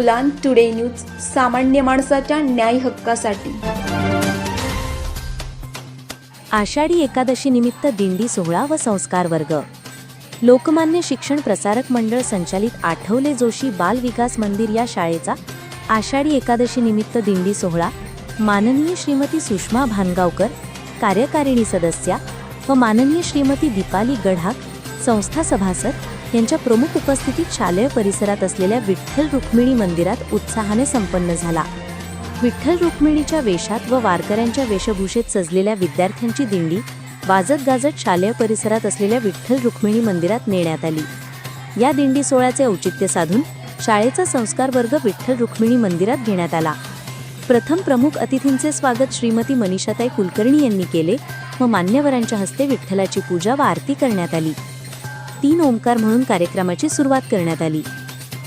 उलान today news सामान्य माणसाच्या न्याय हक्कासाठी. आषाढी एकादशी निमित्त दिंडी सोहळा व संस्कार वर्ग. लोकमान्य शिक्षण प्रसारक मंडळ संचालित आठवले जोशी बाल विकास मंदिर या शाळेचा आषाढी एकादशी निमित्त दिंडी सोहळा माननीय श्रीमती सुषमा भानगावकर कार्यकारिणी सदस्या व माननीय श्रीमती दीपाली गढाक संस्था सभासद यांच्या प्रमुख उपस्थितीत शालेय परिसरात असलेल्या विठ्ठल रुक्मिणी मंदिरात उत्साहाने संपन्न झाला. विठ्ठल रुक्मिणीच्या वेशात व वारकऱ्यांच्या वेशभूषेत सजलेल्या विद्यार्थ्यांची दिंडी वाजत गाजत शालेय परिसरात असलेल्या विठ्ठल रुक्मिणी मंदिरात नेण्यात आली. या दिंडी सोहळ्याचे औचित्य साधून शाळेचा संस्कार वर्ग विठ्ठल रुक्मिणी मंदिरात घेण्यात आला. प्रथम प्रमुख अतिथींचे स्वागत श्रीमती मनीषाताई कुलकर्णी यांनी केले व मान्यवरांच्या हस्ते विठ्ठलाची पूजा व आरती करण्यात आली. तीन ओंकार म्हणून कार्यक्रमाची सुरुवात करण्यात आली.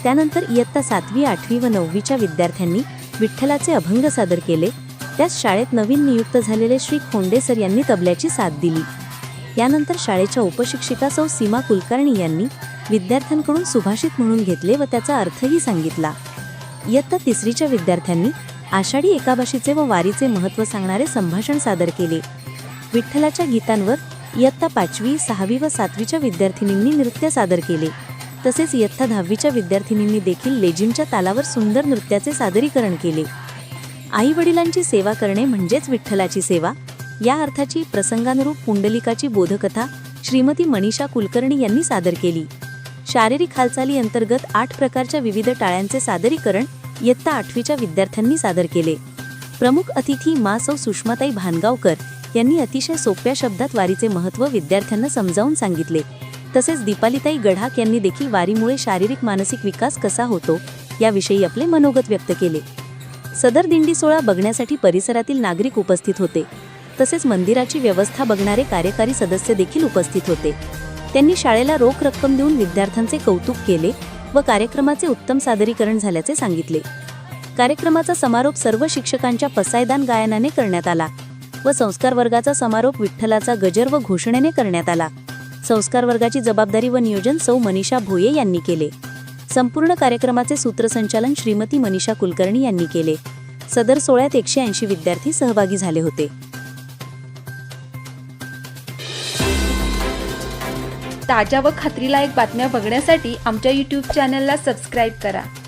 त्यानंतर इयत्ता सातवी आठवी व नववीच्या विद्यार्थ्यांनी विठ्ठलाचे अभंग सादर केले. त्याच शाळेत नवीन नियुक्त झालेले श्री खोंडेसर यांनी तबल्याची साथ दिली. यानंतर शाळेच्या उपशिक्षिका सौ सीमा कुलकर्णी यांनी विद्यार्थ्यांकडून सुभाषित म्हणून घेतले व त्याचा अर्थही सांगितला. इयत्ता तिसरीच्या विद्यार्थ्यांनी आषाढी एकाबाशीचे व वारीचे महत्त्व सांगणारे संभाषण सादर केले. विठ्ठलाच्या गीतांवर इयत्ता पाचवी सहावी व सातवीच्या विद्यार्थिनींनी नृत्य सादर केले. तसेच इयत्ता दहावीच्या विद्यार्थिनींनी देखील लेझिमच्या तालावर सुंदर नृत्याचे सादरीकरण केले. आई वडिलांची सेवा करणे म्हणजेच विठ्ठलाची सेवा. या अर्थाची प्रसंगानुरूप पुंडलिकाची बोधकथा श्रीमती मनीषा कुलकर्णी यांनी सादर केली. शारीरिक हालचाली अंतर्गत आठ प्रकारच्या विविध टाळ्यांचे सादरीकरण इयत्ता आठवीच्या विद्यार्थ्यांनी सादर केले. प्रमुख अतिथी मा सौ सुषमाताई भानगावकर यांनी अतिशय सोप्या शब्दात वारीचे महत्त्व विद्यार्थ्यांना समजावून सांगितले. तसेच दीपालीताई गढाक यांनी देखील वारीमुळे शारीरिक मानसिक विकास कसा होतो याविषयी आपले मनोगत व्यक्त केले. सदर दिंडी सोहळा बघण्यासाठी परिसरातील नागरिक उपस्थित होते. तसेच मंदिराची व्यवस्था बघणारे कार्यकारी सदस्य देखील उपस्थित होते. त्यांनी शाळेला रोख रक्कम देऊन विद्यार्थ्यांचे कौतुक केले व कार्यक्रमाचे उत्तम सादरीकरण झाल्याचे सांगितले. कार्यक्रमाचा समारोप सर्व शिक्षकांच्या पसायदान गायनाने करण्यात आला. व संस्कार वर्गाचा समारोप विठ्ठलाचा गजर व घोषणेने करण्यात आला. संस्कार वर्गाची जबाबदारी व नियोजन सौ मनीषा भोये यांनी केले. संपूर्ण कार्यक्रमाचे सूत्रसंचालन श्रीमती मनीषा कुलकर्णी यांनी केले. सदर सोहळ्यात एकशे ऐंशी विद्यार्थी सहभागी झाले होते. ताज्या व खात्रीलायक बातम्या बघण्यासाठी आमच्या यूट्यूब चॅनलला सबस्क्राईब करा.